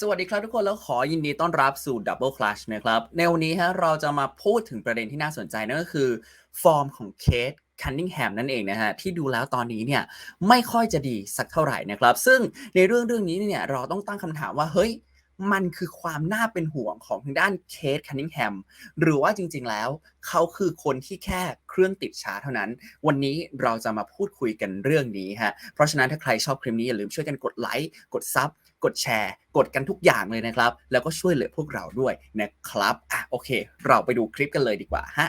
สวัสดีครับทุกคนแล้วขอยินดีต้อนรับสู่ Double Clutch นะครับ ในวันนี้ฮะเราจะมาพูดถึงประเด็นที่น่าสนใจนั่นก็คือ ฟอร์มของเคทคันนิงแฮมนั่นเองนะฮะ ที่ดูแล้วตอนนี้เนี่ยไม่ค่อยจะดีสักเท่าไหร่นะครับ ซึ่งในเรื่องเรื่องนี้เนี่ยเราต้องตั้งคำถามว่าเฮ้ยมันคือความน่าเป็นห่วงของทางด้านเคทคันนิงแฮมหรือว่าจริงๆแล้ว เขาคือคนที่แค่เครื่องติดช้าเท่านั้น วันนี้เราจะมาพูดคุยกันเรื่องนี้ฮะเพราะฉะนั้นถ้าใครชอบคลิปนี้อย่าลืมช่วยกันกดไลค์กดซับ กดแชร์ กดกันทุกอย่างเลยนะครับ แล้วก็ช่วยเหลือพวกเราด้วยนะครับอะโอเค เราไปดูคลิปกันเลยดีกว่าฮะ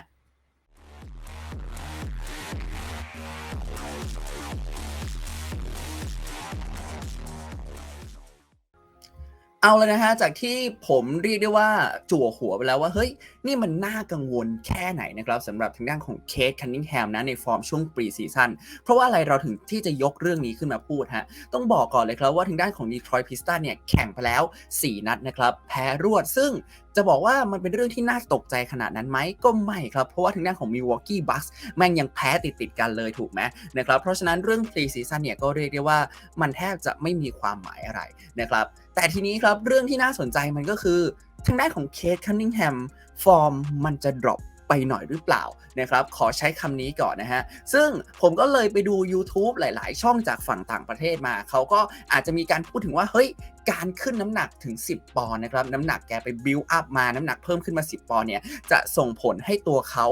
เอาเลยนะฮะ จากที่ผมเรียกได้ว่าจั่วหัวไปแล้วว่า เฮ้ย นี่มันน่ากังวลแค่ไหนนะครับสำหรับทางด้านของเคทคันนิงแฮมนะในฟอร์มช่วงปรีซีซั่นเพราะว่าอะไรเราถึงที่จะยกเรื่องนี้ขึ้นมาพูดฮะต้องบอกก่อนเลยครับว่าทางด้านของดีทรอยต์พิสตันเนี่ยแข่งไปแล้ว 4 นัดนะครับ แพ้รวดซึ่งจะบอกว่ามันเป็นเรื่องที่น่าตกใจขนาดนั้นไหมก็ไม่ครับ เพราะว่าทางด้านของ Milwaukee Bucks แม่งยังแพ้ติดติดกันเลยถูกไหมนะครับเพราะฉะนั้นเรื่อง pre season เนี่ยก็เรียกได้ว่ามันแทบจะไม่มีความหมายอะไรนะครับแต่ทีนี้ครับเรื่องที่น่าสนใจมันก็คือ ทางด้านของเคทคันนิงแฮมฟอร์มมันจะ drop ไปหน่อยหรือเปล่านะครับ ขอใช้คำนี้ก่อนนะฮะ ซึ่งผมก็เลยไปดู YouTube หลาย ๆ ช่องจากฝั่งต่างประเทศมา เขาก็อาจจะมีการพูดถึงว่า เฮ้ย การขึ้นน้ำหนักถึง 10 ปอนด์นะครับ น้ำหนักแกไปบิวอัพมา น้ำหนักเพิ่มขึ้นมา 10 ปอนด์เนี่ย จะส่งผลให้ตัวเขา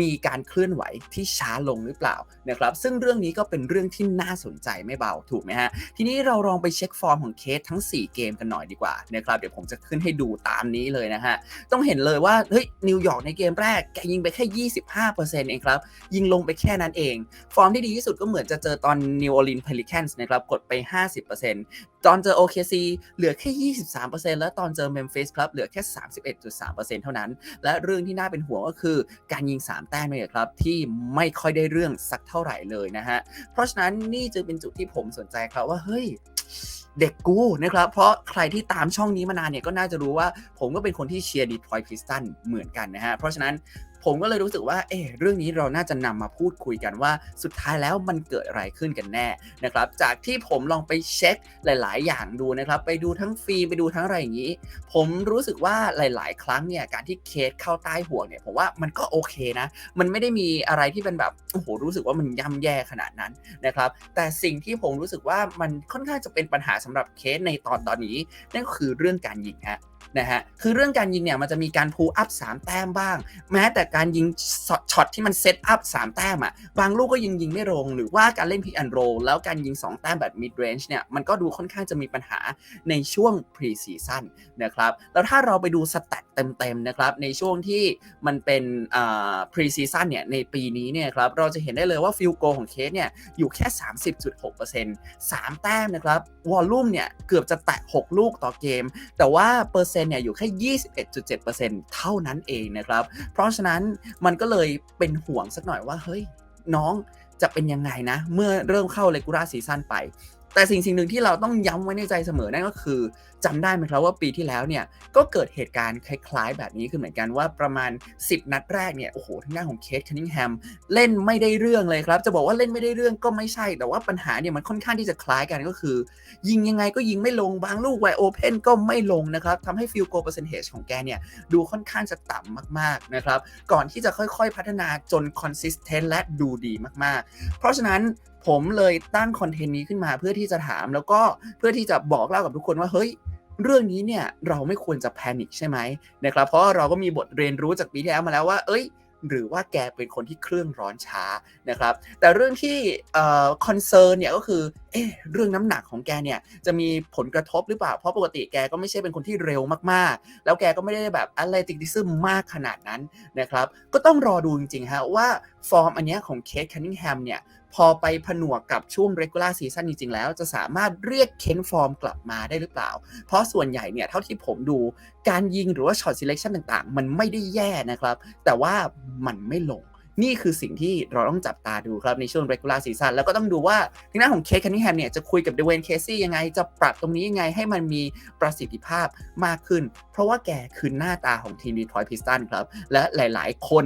มีการเคลื่อนไหวที่ช้าลงหรือเปล่านะครับซึ่งเรื่องนี้ก็เป็นเรื่องที่น่าสนใจไม่เบาถูกไหมฮะทีนี้เราลองไปเช็คฟอร์มของเคสทั้ง 4 เกมกันหน่อยดีกว่านะครับเดี๋ยวผมจะขึ้นให้ดูตามนี้เลยนะฮะต้องเห็นเลยว่าเฮ้ยนิวยอร์กในเกมแรกแกยิงไปแค่ 25%เองครับยิงลงไปแค่นั้นเอง ฟอร์มที่ดีที่สุดก็เหมือนจะเจอตอน New Orleans Pelicans นะครับกดไป 50% ตอนเจอ OKC เหลือแค่ 23%แล้วตอนเจอ Memphis ครับเหลือแค่ 31.3%เท่านั้น และเรื่องที่น่าเป็นห่วงก็คือการยิง 3 แต้มเนี่ยครับที่ไม่ค่อยได้เรื่องสักเท่าไหร่เลยนะฮะ เพราะฉะนั้นนี่จึงเป็นจุดที่ผมสนใจครับว่าเฮ้ยเด็กกูนะครับ เพราะใครที่ตามช่องนี้มานานเนี่ยก็น่าจะรู้ว่าผมก็เป็นคนที่เชียร์ดีทรอยต์พิสตันเหมือนกันนะฮะ เพราะฉะนั้น ผมก็เลยรู้สึกว่า เออเรื่องนี้เราน่าจะนำมาพูดคุยกันว่า สุดท้ายแล้วมันเกิดอะไรขึ้นกันแน่นะครับ จากที่ผมลองไปเช็คหลาย ๆ อย่างดูนะครับ ไปดูทั้งฟิล์มไปดูทั้งอะไรอย่างนี้ ผมรู้สึกว่าหลาย ๆ ครั้งเนี่ยการที่เคสเข้าใต้ห่วงเนี่ยผมว่ามันก็โอเคนะ มันไม่ได้มีอะไรที่เป็นแบบโอ้โหรู้สึกว่ามันย่ำแย่ขนาดนั้นนะครับ แต่สิ่งที่ผมรู้สึกว่ามันค่อนข้างจะเป็นปัญหาสำหรับเคสในตอนตอนนี้นั่นก็คือเรื่องการยิงฮะ นะฮะคือเรื่องการยิงเนี่ยมันจะมีการพูอัพ3แต้มบ้าง แม้แต่การยิงช็อตที่มันเซตอัพ3แต้มอะบางลูกก็ยิงยิงไม่ลงหรือว่าการเล่นพิกแอนโรแล้วการยิง 2 แต้มแบบมิดเรนจ์เนี่ยมันก็ดูค่อนข้างจะมีปัญหาในช่วงพรีซีซั่นนะครับแล้วถ้าเราไปดูสแตทเต็มๆนะครับในช่วงที่มันเป็นพรีซีซั่นเนี่ยในปีนี้เนี่ยครับเราจะเห็นได้เลยว่าฟิลโกของเคสเนี่ยอยู่แค่ 30.6% 3 แต้มนะครับวอลลุ่มเนี่ยเกือบจะแตะ6 ลูกต่อเกม แต่ว่าเปอร์เนี่ยอยู่แค่ 21.7%เท่านั้นเองนะครับ เพราะฉะนั้นมันก็เลยเป็นห่วงสักหน่อยว่าเฮ้ยน้องจะเป็นยังไงนะ เมื่อเริ่มเข้าเลกูราซีซั่นไป แต่สิ่งสิ่งหนึ่งที่เราต้องย้ำไว้ในใจเสมอนั่นก็คือจำได้ไหมครับว่าปีที่แล้วเนี่ยก็เกิดเหตุการณ์คล้าย ๆ แบบนี้ขึ้นเหมือนกันว่าประมาณ 10 นัดแรกเนี่ยโอ้โหทางด้านของเคสคันนิงแฮมเล่นไม่ได้เรื่องเลยครับ จะบอกว่าเล่นไม่ได้เรื่องก็ไม่ใช่ แต่ว่าปัญหาเนี่ยมันค่อนข้างที่จะคล้ายกันก็คือ ยิงยังไงก็ยิงไม่ลงบางลูกไวโอเพนก็ไม่ลงนะครับทำให้ฟิลโกเปอร์เซนเทจของแกเนี่ยดูค่อนข้างจะต่ำมากๆนะครับก่อนที่จะค่อยๆพัฒนาจนคอนสิสเทนต์และดูดีมากๆ เพราะฉะนั้นผมเลยตั้งคอนเทนต์นี้ขึ้นมาเพื่อที่จะถาม แล้วก็เพื่อที่จะบอกเล่ากับทุกคนว่าเฮ้ยเรื่องนี้เนี่ยเราไม่ควรจะแพนิคใช่ไหมนะครับเพราะเราก็มีบทเรียนรู้จากปีที่แล้วมาแล้วว่า เอ้ย หรือว่าแกเป็นคนที่เครื่องร้อนช้านะครับ แต่เรื่องที่คอนเซิร์นเนี่ยก็คือเอ๊ะเรื่องน้ำหนักของแกเนี่ยจะมีผลกระทบหรือเปล่า เพราะปกติแกก็ไม่ใช่เป็นคนที่เร็วมากๆ แล้วแกก็ไม่ได้แบบอะไรติกดิซึมมากขนาดนั้นนะครับ ก็ต้องรอดูจริงๆฮะว่าฟอร์มอันเนี้ยของเคทคันนิงแฮมเนี่ย พอไปผนวกกับช่วง regular season จริง ๆ แล้ว จะสามารถเรียกเค้นฟอร์มกลับมาได้หรือเปล่า เพราะส่วนใหญ่เนี่ย เท่าที่ผมดูการยิงหรือว่า shot selection ต่างๆ มันไม่ได้แย่นะครับ แต่ว่ามันไม่ลงนี่คือสิ่งที่เราต้องจับตาดูครับ ในช่วง regular season แล้วก็ต้องดูว่าทางด้านของเคสคันนิงแฮมเนี่ยจะคุยกับเดเวนเคซี่ยังไง จะปรับตรงนี้ยังไงให้มันมีประสิทธิภาพมากขึ้น เพราะว่าแกคือหน้าตาของทีมดีทรอยต์พิสตันครับ และหลายๆ คน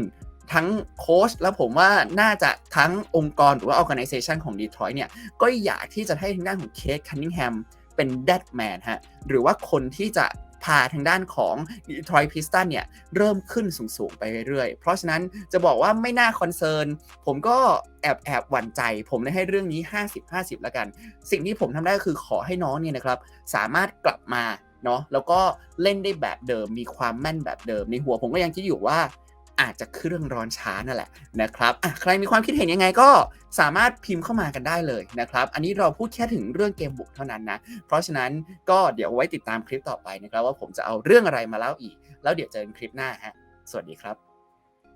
ทั้งโค้ชแล้วผมว่าน่าจะทั้งองค์กรหรือว่า organization ของ Detroit เนี่ย ก็อยากที่จะให้ทางด้านของเคสคันนิงแฮมเป็น dead man ฮะ หรือว่าคนที่จะพาทางด้านของ Detroit Pistons เนี่ย เริ่มขึ้นสูง ๆ ไปเรื่อย ๆ เพราะฉะนั้นจะบอกว่าไม่น่าคอนเซิร์น ผมก็แอบแอบหวั่นใจ ผมเลยให้เรื่องนี้ 50-50 แล้วกัน สิ่งที่ผมทำได้ก็คือขอให้น้องเนี่ยนะครับ สามารถกลับมาเนาะแล้วก็เล่นได้แบบเดิมมีความแม่นแบบเดิม ในหัวผมก็ยังคิดอยู่ว่า อาจจะเครื่องร้อนช้านั่นแหละนะครับใครมีความคิดเห็นยังไงก็สามารถพิมพ์เข้ามากันได้เลยนะครับ อันนี้เราพูดแค่ถึงเรื่องเกมบุกเท่านั้นนะ เพราะฉะนั้นก็เดี๋ยวไว้ติดตามคลิปต่อไปนะครับว่าผมจะเอาเรื่องอะไรมาเล่าอีก แล้วเดี๋ยวเจอกันคลิปหน้าฮะ สวัสดีครับ